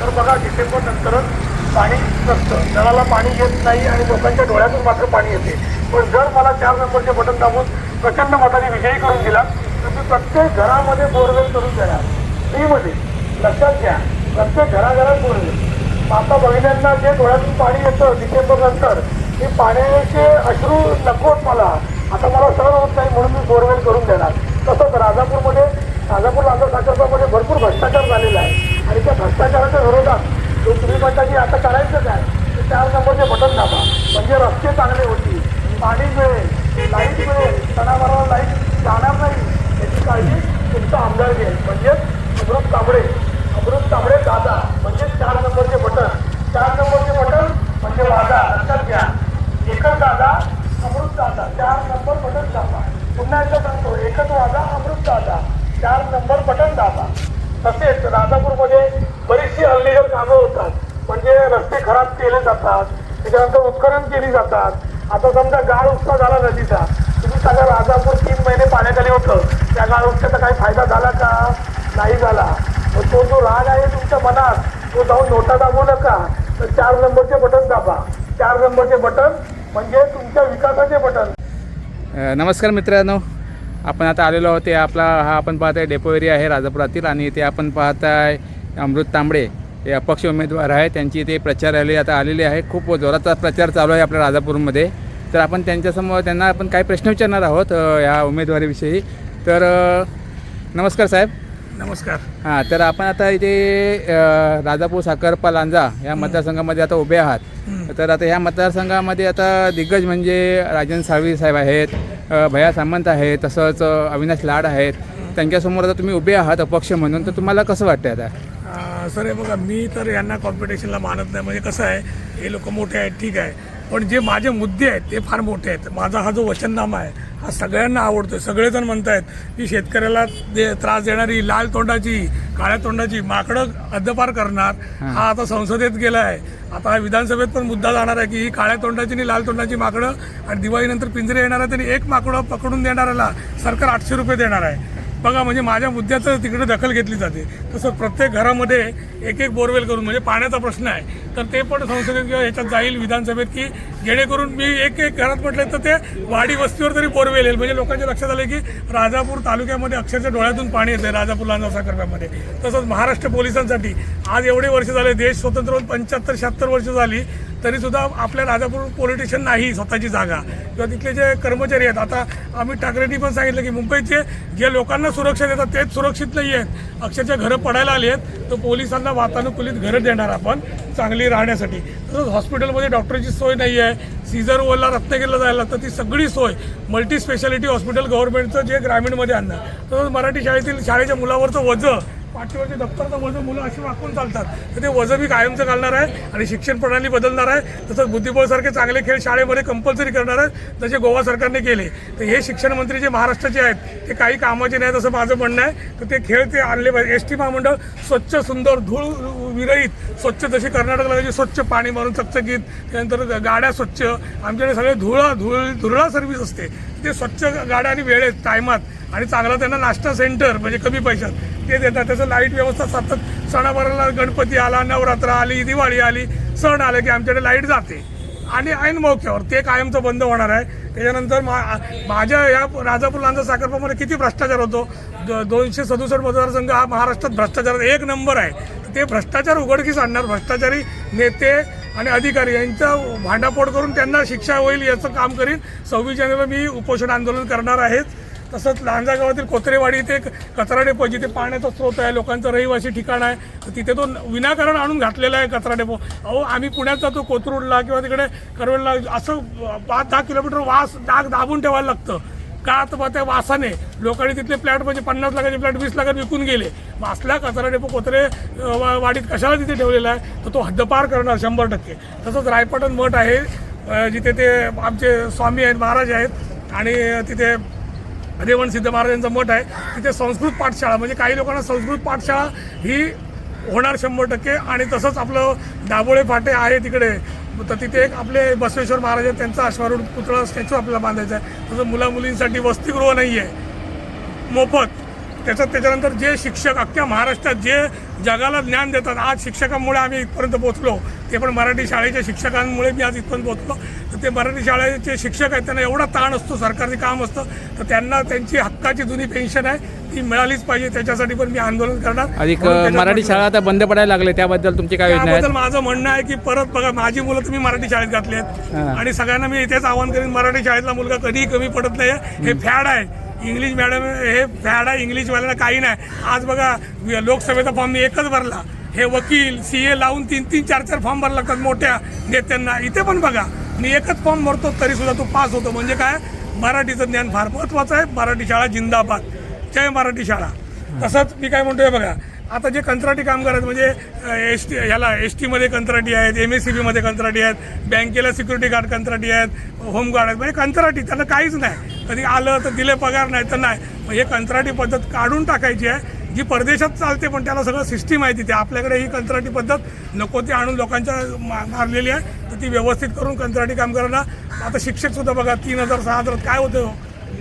तर बघा डिसेंबर नंतरच पाणी नसतं. नळाला पाणी येत नाही आणि लोकांच्या डोळ्यातून मात्र पाणी येते. पण जर मला चार नंबरचे बटन दाबून प्रचंड मताने विजयी करून दिला तर मी प्रत्येक घरामध्ये बोरवेल करून देणार. फ्रीमध्ये. लक्षात घ्या. प्रत्येक घराघरात बोरवेल. माता बहिण्यांना जे डोळ्यातून पाणी येतं डिसेंबर नंतर ते पाण्याचे अश्रू नकोत मला. आता मला सहन होत नाही म्हणून मी बोरवेल करून देणार. तसंच राजापूरमध्ये राजापूर लांजा साखरपामध्ये भरपूर भ्रष्टाचार झालेला आहे. आणि त्या भ्रष्टाचाराच्या विरोधात जो तुम्ही म्हणता की आता करायचं काय ते चार नंबरचे बटन दाबा. म्हणजे रस्ते चांगले होतील पाणी मिळेल लाइट मिळेल सणावाराला लाइट जाणार नाही याची काळजी तुमचा आमदार घेईल म्हणजेच अमृत कांबळे अमृत कांबळे दादा म्हणजेच चार नंबरचे बटन. चार नंबरचे बटन म्हणजे वादा लक्षात घ्या. एकच दादा अमृत दादा. चार नंबर बटन दाबा. पुन्हा एकदा सांगतो एकच वादा अमृत दादा. चार नंबर बटन दाबा. तसेच राजापूर बरीचशी हल्लीगत कामं होतात म्हणजे रस्ते खराब केले जातात. त्याच्यानंतर उत्खनन केली जातात. आता समजा गाळ उपसा झाला नदीचा. तुम्ही सांगा राजापूर तीन महिने पाण्याखाली होतं. त्या गाळ उपशाचा काही फायदा झाला का? नाही झाला. मग तो जो राग आहे तुमच्या मनात तो जाऊन नोटा दाबू नका. तर चार नंबरचे बटन दाबा. चार नंबरचे बटन म्हणजे तुमच्या विकासाचे बटन. नमस्कार मित्रांनो. आपण आता आलेलो आहोत. ते आपला हा आपण पाहत आहे डेपो एरिया आहे राजापुरातील आणि ते आपण पाहत आहे अमृत तांबडे. हे अपक्ष उमेदवार आहे त्यांची ते प्रचार रॅली आता आलेली आहे. खूप जोराचा प्रचार चालू आहे आपल्या राजापूरमध्ये. तर आपण त्यांच्यासमोर त्यांना आपण काही प्रश्न विचारणार आहोत या उमेदवारीविषयी. तर नमस्कार साहेब. नमस्कार. हां तर आपण आता इथे राजापूर साखरपा लांजा या मतदारसंघामध्ये आता उभे आहात. तर आता ह्या मतदारसंघामध्ये आता दिग्गज म्हणजे राजन साळवी साहेब आहेत भैया सामंत आहेत तसंच अविनाश लाड आहेत. त्यांच्यासमोर आता तुम्ही उभे आहात अपक्ष म्हणून. तर तुम्हाला कसं वाटतं आता? सर हे बघा मी तर यांना कॉम्पिटिशनला मानत नाही. म्हणजे कसं आहे हे लोक मोठे आहेत ठीक आहे. पण जे माझे मुद्दे आहेत ते फार मोठे आहेत. माझा हा जो वचननामा आहे हा सगळ्यांना आवडतोय. सगळेजण म्हणतायत की शेतकऱ्याला दे त्रास देणारी लाल तोंडाची काळ्या तोंडाची माकडं हद्दपार करणार हा. आता संसदेत गेला आहे आता हा विधानसभेत पण मुद्दा जाणार आहे की ही काळ्या तोंडाची आणि लाल तोंडाची माकडं आणि दिवाळीनंतर पिंजरे येणार आहे आणि एक माकडं पकडून देणाऱ्याला सरकार आठशे रुपये देणार आहे. बघा म्हणजे माझ्या मुद्द्याचं तिकडे दखल घेतली जाते. तसं प्रत्येक घरामध्ये एक एक बोरवेल करून म्हणजे पाण्याचा प्रश्न आहे. तर ते पण संसदेत किंवा ह्याच्यात जाईल विधानसभेत की जेणेकरून मी एक एक घरात म्हटलं तर ते वाडी वस्तीवर तरी बोरवेल येईल. म्हणजे लोकांच्या लक्षात आलं की राजापूर तालुक्यामध्ये अक्षरशः डोळ्यातून पाणी येतं राजापूर लांजा साखरप्यामध्ये. तसंच महाराष्ट्र पोलिसांसाठी आज एवढे वर्ष झाले देश स्वतंत्र होऊन पंच्याहत्तर शहात्तर वर्ष झाली. तरी सुद्धा आपल्या राजापूर पॉलिटिशियन नाही स्वतःची जागा. किंवा तिथले जे कर्मचारी आहेत आता आम्ही ठाकरेंनी पण सांगितलं की मुंबईचे जे लोकांना सुरक्षा देतात तेच सुरक्षित नाही आहेत. अक्षरशः घरं पडायला आली आहेत तर पोलिसांना वातानुकूलित घरं देणार आपण चांगली राहण्यासाठी. तसंच हॉस्पिटलमध्ये डॉक्टरची सोय नाही आहे. सीझर ओला रत्नागिरीला जायला तर ती सगळी सोय मल्टी स्पेशालिटी हॉस्पिटल गव्हर्नमेंटचं जे ग्रामीणमध्ये आणणं तसंच मराठी शाळेतील शाळेच्या मुलावरचं वजं पाठीवरचे दप्तरचं वजन मुलं अशी वाकून चालतात. तर ते वजन मी कायमचं घालणार आहे आणि शिक्षण प्रणाली बदलणार आहे. तसंच बुद्धिबळसारखे चांगले खेळ शाळेमध्ये कंपल्सरी करणार आहे जसे गोवा सरकारने केले. तर हे शिक्षण मंत्री जे महाराष्ट्राचे आहेत ते काही कामाचे नाहीत असं माझं म्हणणं आहे. तर ते खेळ ते आणले पाहिजे. एस टी महामंडळ स्वच्छ सुंदर धूळ विरहित स्वच्छ जशी कर्नाटकला जे स्वच्छ पाणी मारून चकचकीत त्यानंतर गाड्या स्वच्छ. आमच्याकडे सगळे धुळा धुळ धुरळा सर्व्हिस असते. ते स्वच्छ गाड्या आणि वेळेत टायमात आणि चांगला त्यांना नाश्ता सेंटर म्हणजे कमी पैशात. ते देतात. त्याचं लाइट व्यवस्था सतत सणावाराला गणपती आला नवरात्र आली दिवाळी आली सण आले की आमच्याकडे लाइट जाते. आणि ऐन मौक्यावर ते कायमचं बंद होणार आहे. त्याच्यानंतर मा माझ्या या राजापूर लांजा साखरपामध्ये किती भ्रष्टाचार होतो? द- दोनशे सदुसष्ट मतदारसंघ हा महाराष्ट्रात भ्रष्टाचार एक नंबर आहे. तर ते भ्रष्टाचार उघडकीस आणणार. भ्रष्टाचारी नेते आणि अधिकारी यांचा भांडाफोड करून त्यांना शिक्षा होईल याचं काम करीन. सव्वीस जानेवारी मी उपोषण आंदोलन करणार आहेच. तसंच लांजा गावातील कोत्रेवाडी इथे एक कचरा डेपो जिथे पाण्याचा स्रोत आहे लोकांचं रहिवासी ठिकाण आहे तिथे तो विनाकारण आणून घातलेला आहे कचरा डेपो. अहो आम्ही पुण्यात जातो कोथरूडला किंवा तिकडे करवेलला असं पाच दहा किलोमीटर वास डाग दाबून ठेवायला लागतं. का तर बा त्या वासाने? लोकांनी तिथले फ्लॅट म्हणजे पन्नास लाखाचे फ्लॅट वीस लाखात विकून गेले. वासला कचरा डेपो कोत्रे वा- वाडीत कशाला तिथे ठेवलेला आहे? तर तो हद्दपार करणार शंभर टक्के. तसंच रायपाटण मठ आहे जिथे ते आमचे स्वामी आहेत महाराज आहेत आणि तिथे रेवण सिद्ध महाराजांचा मठ आहे. तिथे संस्कृत पाठशाळा म्हणजे काही लोकांना संस्कृत पाठशाळा ही होणार शंभर टक्के आणि तसंच आपलं दाबोळे फाटे आहे तिकडे. तर तिथे एक आपले बसवेश्वर महाराज आहेत त्यांचा अश्वारूढ पुतळा स्टॅच्यू आपल्याला बांधायचा आहे. तसं मुला मुलींसाठी वसतिगृह नाही आहे मोफत. त्याच्यात त्याच्यानंतर जे शिक्षक अख्ख्या महाराष्ट्रात जे जगाला ज्ञान देतात आज शिक्षकांमुळे आम्ही इथपर्यंत पोहोचलो. ते पण मराठी शाळेच्या शिक्षकांमुळे मी आज इथपर्यंत पोहोचलो तर ते मराठी शाळेचे शिक्षक आहेत त्यांना एवढा ताण असतो सरकारचे काम असतं. तर त्यांना त्यांची हक्काची जुनी पेन्शन आहे ती मिळालीच पाहिजे त्याच्यासाठी पण मी आंदोलन करणार. अधिक मराठी शाळा आता बंद पडायला लागले त्याबद्दल तुमची काय योजना त्याबद्दल आहे माझं म्हणणं आहे की परत बघा माझी मुलं तुम्ही मराठी शाळेत घातली आहेत. हा. आणि सगळ्यांना मी इथेच आवाहन करेन मराठी शाळेतला मुलगा कधीही कमी पडत नाही हे फॅड आहे. इंग्लिश मॅडम हे फॅड आहे इंग्लिशवाल्याला काही नाही. आज बघा लोकसभेचा फॉर्म मी एकच भरला. हे वकील सी ए लावून तीन तीन चार चार फॉर्म भरला लागतात मोठ्या नेत्यांना. इथे पण बघा मी एकच फॉर्म भरतो तरी सुद्धा तो पास होतो. म्हणजे काय? मराठीचं ज्ञान फार महत्वाचं आहे. मराठी शाळा जिंदाबाद. जय मराठी शाळा. तसंच मी काय म्हणतोय बघा आता जे कंत्राटी कामगार आहेत म्हणजे एस टी ह्याला एस टीमध्ये कंत्राटी आहेत एम एस सी बीमध्ये कंत्राटी आहेत बँकेला सिक्युरिटी गार्ड कंत्राटी आहेत होमगार्ड आहेत म्हणजे कंत्राटी त्यांना काहीच नाही. कधी आलं तर दिले पगार नाही तर नाही. हे कंत्राटी पद्धत काढून टाकायची आहे. जी परदेशात चालते पण त्याला सगळं सिस्टीम आहे तिथे. आपल्याकडे ही कंत्राटी पद्धत नको ती आणून लोकांच्या मा- मारलेली आहे. तर ती व्यवस्थित करून कंत्राटी कामगारांना आता शिक्षकसुद्धा बघा तीन हजार सहा हजार काय होतं? हो?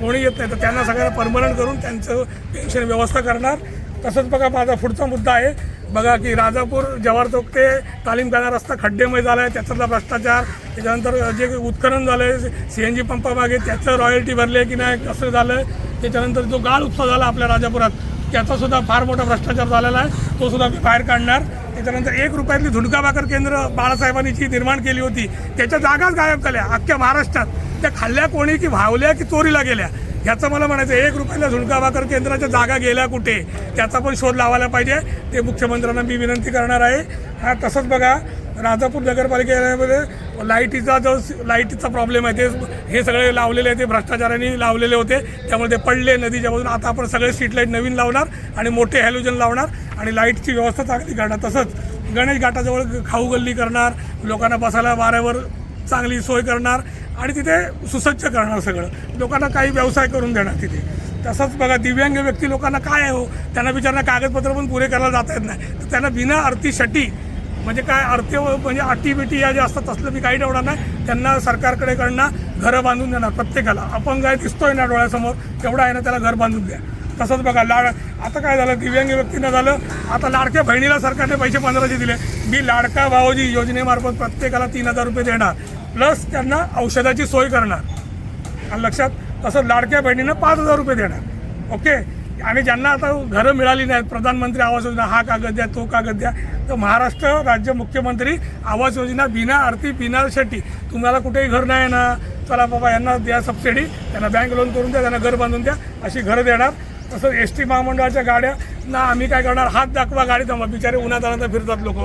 कोणी येत नाही. तर त्यांना सगळ्यांना परमनंट करून त्यांचं पेन्शन व्यवस्था करणार. तसंच बघा माझा पुढचा मुद्दा आहे. बघा की राजापूर जवाहर चौक ते तालीम करणार रस्ता खड्डेमय झाला आहे त्याच्यातला भ्रष्टाचार त्याच्यानंतर जे उत्खनन झालं आहे सी एन जी पंपामागे त्याचं रॉयल्टी भरली आहे की नाही कसं झालं आहे त्याच्यानंतर जो गाळ उत्सव झाला आपल्या राजापुरात त्याचा सुद्धा फार मोठा भ्रष्टाचार झालेला आहे. तो सुद्धा मी बाहेर काढणार. त्याच्यानंतर एक रुपयातली झुणका भाकर केंद्र बाळासाहेबांनी जी निर्माण केली होती. त्याच्या जागाच गायब झाल्या. अख्ख्या महाराष्ट्रात. त्या खाल्ल्या कोणी की भावल्या की चोरीला गेल्या? ह्याचं मला म्हणायचं एक रुपयाला झुणका भाकर केंद्राच्या जागा गेल्या कुठे? त्याचा पण शोध लावायला पाहिजे. ते मुख्यमंत्र्यांना मी विनंती करणार आहे. हा तसंच बघा राजापूर नगरपालिकेमध्ये लाईटीचा जो लाईटीचा प्रॉब्लेम आहे ते हे सगळे लावलेले आहे ते भ्रष्टाचाराने लावलेले होते. त्यामुळे ते पडले नदीच्या बाजून. आता आपण सगळे स्ट्रीट लाइट नवीन लावणार आणि मोठे हॅलोजन लावणार आणि लाईटची व्यवस्था चांगली करणार. तसंच गणेश घाटाजवळ खाऊ गल्ली करणार लोकांना बसायला वाऱ्यावर चांगली सोय करणार आणि तिथे सुसज्ज करणार सगळं. लोकांना काही व्यवसाय करून देणार तिथे. तसंच बघा दिव्यांग व्यक्ती लोकांना काय आहे हो? त्यांना विचारणं कागदपत्र पण पुरे करायला जाता येत नाही. तर त्यांना बिना अर्थीसाठी म्हणजे काय अर्थ म्हणजे अटीबिटी या ज्या असतात तसलं मी काही ठेवणार नाही. त्यांना सरकारकडे कडनं घरं बांधून देणार प्रत्येकाला. अपंग आहे दिसतोय ना डोळ्यासमोर तेवढं आहे ना त्याला घर बांधून द्या. तसंच बघा लाड आता काय झालं दिव्यांग व्यक्तीनं झालं आता लाडक्या बहिणीला सरकारने पैसे पंधराशे दिले. मी लाडका भावजी योजनेमार्फत प्रत्येकाला तीन हजार रुपये देणार. प्लस त्यांना औषधाची सोय करणार. आणि लक्षात तसं लाडक्या बहिणीनं पाच हजार रुपये देणार. ओके? आणि ज्यांना आता घरं मिळाली नाहीत प्रधानमंत्री आवास योजना हा कागद द्या तो कागद द्या तर महाराष्ट्र राज्य मुख्यमंत्री आवास योजना बिना आरती बिना शेती तुम्हाला कुठेही घर नाही ना चला बाबा यांना द्या सबसिडी त्यांना बँक लोन करून द्या त्यांना घर बांधून द्या अशी घरं देणार. तसंच एस टी महामंडळाच्या गाड्या ना आम्ही काय करणार? हात दाखवा गाडी थांबवा. बिचारे उन्हात आनंद फिरतात लोक.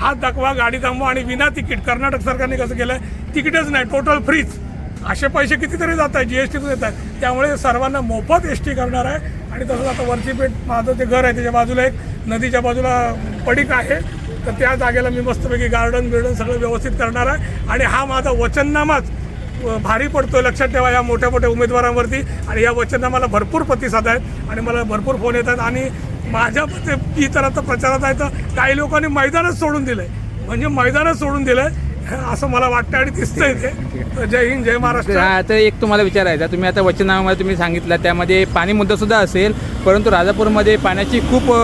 हात दाखवा गाडी थांबवा आणि विना तिकीट. कर्नाटक सरकारने कसं केलं तिकीटच नाही टोटल फ्रीच असे पैसे कितीतरी जात आहेत जी एस टीतून येतात त्यामुळे सर्वांना मोफत एस टी करणार आहे. आणि तसंच आता वरची पेठ माझं जे घर आहे त्याच्या बाजूला एक नदीच्या बाजूला पडीक आहे. तर त्या जागेला मी मस्तपैकी गार्डन बिर्डन सगळं व्यवस्थित करणार आहे. आणि हा माझा वचननामाच भारी पडतोय. लक्षात ठेवा या मोठ्या मोठ्या उमेदवारांवरती आणि या वचननामाला भरपूर प्रतिसाद आहेत आणि मला भरपूर फोन येतात आणि माझ्या मते मी आता प्रचारात आहे तर काही लोकांनी मैदानच सोडून दिलं आहे म्हणजे मैदानच सोडून दिलं आहे असं मला वाटतं आणि दिसतंय ते. जय हिंद जय तर महाराष्ट्र. हा आता एक तुम्हाला विचारायचा तुम्ही आता वचनामध्ये तुम्ही सांगितलं त्यामध्ये पाणी मुद्दा सुद्धा असेल परंतु राजापूरमध्ये पाण्याची खूप अ,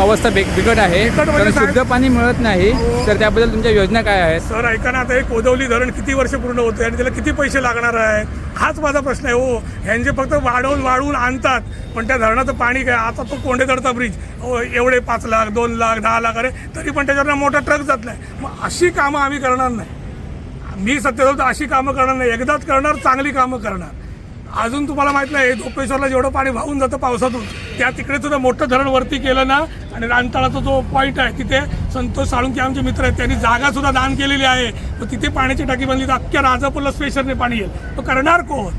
अवस्था बे बिकट आहे. बिकट म्हणजे कारण साहेब- शुद्ध पाणी मिळत नाही. तर त्याबद्दल तुमच्या योजना काय आहेत? सर ऐका ना आता हे कोदवली धरण किती वर्ष पूर्ण होते आणि त्याला किती पैसे लागणार आहेत हाच माझा प्रश्न आहे हो. ह्यांचे फक्त वाढवून वाढवून आणतात. पण त्या धरणाचं पाणी काय आता तो कोंडेदरचा ब्रिज हो एवढे पाच लाख दोन लाख दहा लाख अरे तरी पण त्याच्यावर मोठा ट्रक जात नाही मग अशी कामं आम्ही करणार नाही. मी सत्य तर अशी कामं करणार नाही. एकदाच करणार चांगली कामं करणार. अजून तुम्हाला माहीत नाही धोपेश्वरला जेवढं पाणी वाहून जातं पावसातून त्या तिकडे सुद्धा मोठं धरण वरती केलं ना आणि रानतळाचा जो पॉईंट आहे तिथे संतोष साळुंके आमचे मित्र आहेत त्यांनी जागा सुद्धा दान केलेली आहे. मग तिथे पाण्याची टाकी बनली तर अख्ख्या राजापूरला स्पेशलने पाणी येईल. तो करणार कोण?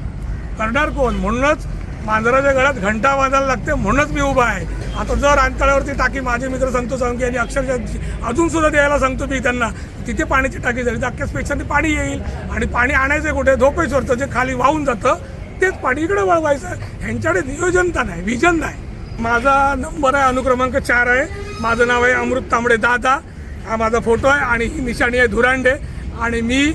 करणार कोण? म्हणूनच मांजराच्या गळ्यात घंटा वाजायला लागते म्हणूनच मी उभा आहे. आता जर अंतरावरती टाकी माझे मित्र संतोष साळुंके यांनी अक्षरशः अजून सुद्धा द्यायला सांगतो मी त्यांना तिथे पाण्याची टाकी झाली तर अख्ख्या स्पेशलने पाणी येईल. आणि पाणी आणायचं कुठे? धोपेश्वरचं जे खाली वाहून जातं तेच पाणी इकडे वळवायचं. ह्यांच्याकडे नियोजनता नाही विजन नाही. माझा नंबर आहे अनुक्रमांक चार आहे. माझं नाव आहे अमृत तांबडे दादा. हा माझा फोटो आहे आणि ही निशाणी आहे धुरांडे. आणि मी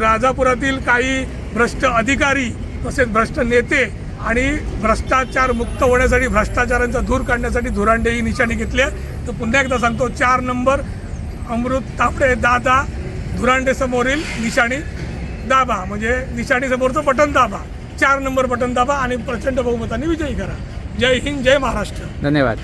राजापुरातील काही भ्रष्ट अधिकारी तसेच भ्रष्ट नेते आणि भ्रष्टाचार मुक्त होण्यासाठी भ्रष्टाचारांचा धूर काढण्यासाठी धुरांडे ही निशाणी घेतली आहे. तर पुन्हा एकदा सांगतो चार नंबर अमृत तापडे दादा धुरांडे समोरील निशाणी दाबा. म्हणजे निशाणी समोरचं बटन दाबा. चार नंबर बटन दाबा आणि प्रचंड बहुमताने विजयी करा. जय हिंद जय महाराष्ट्र. धन्यवाद.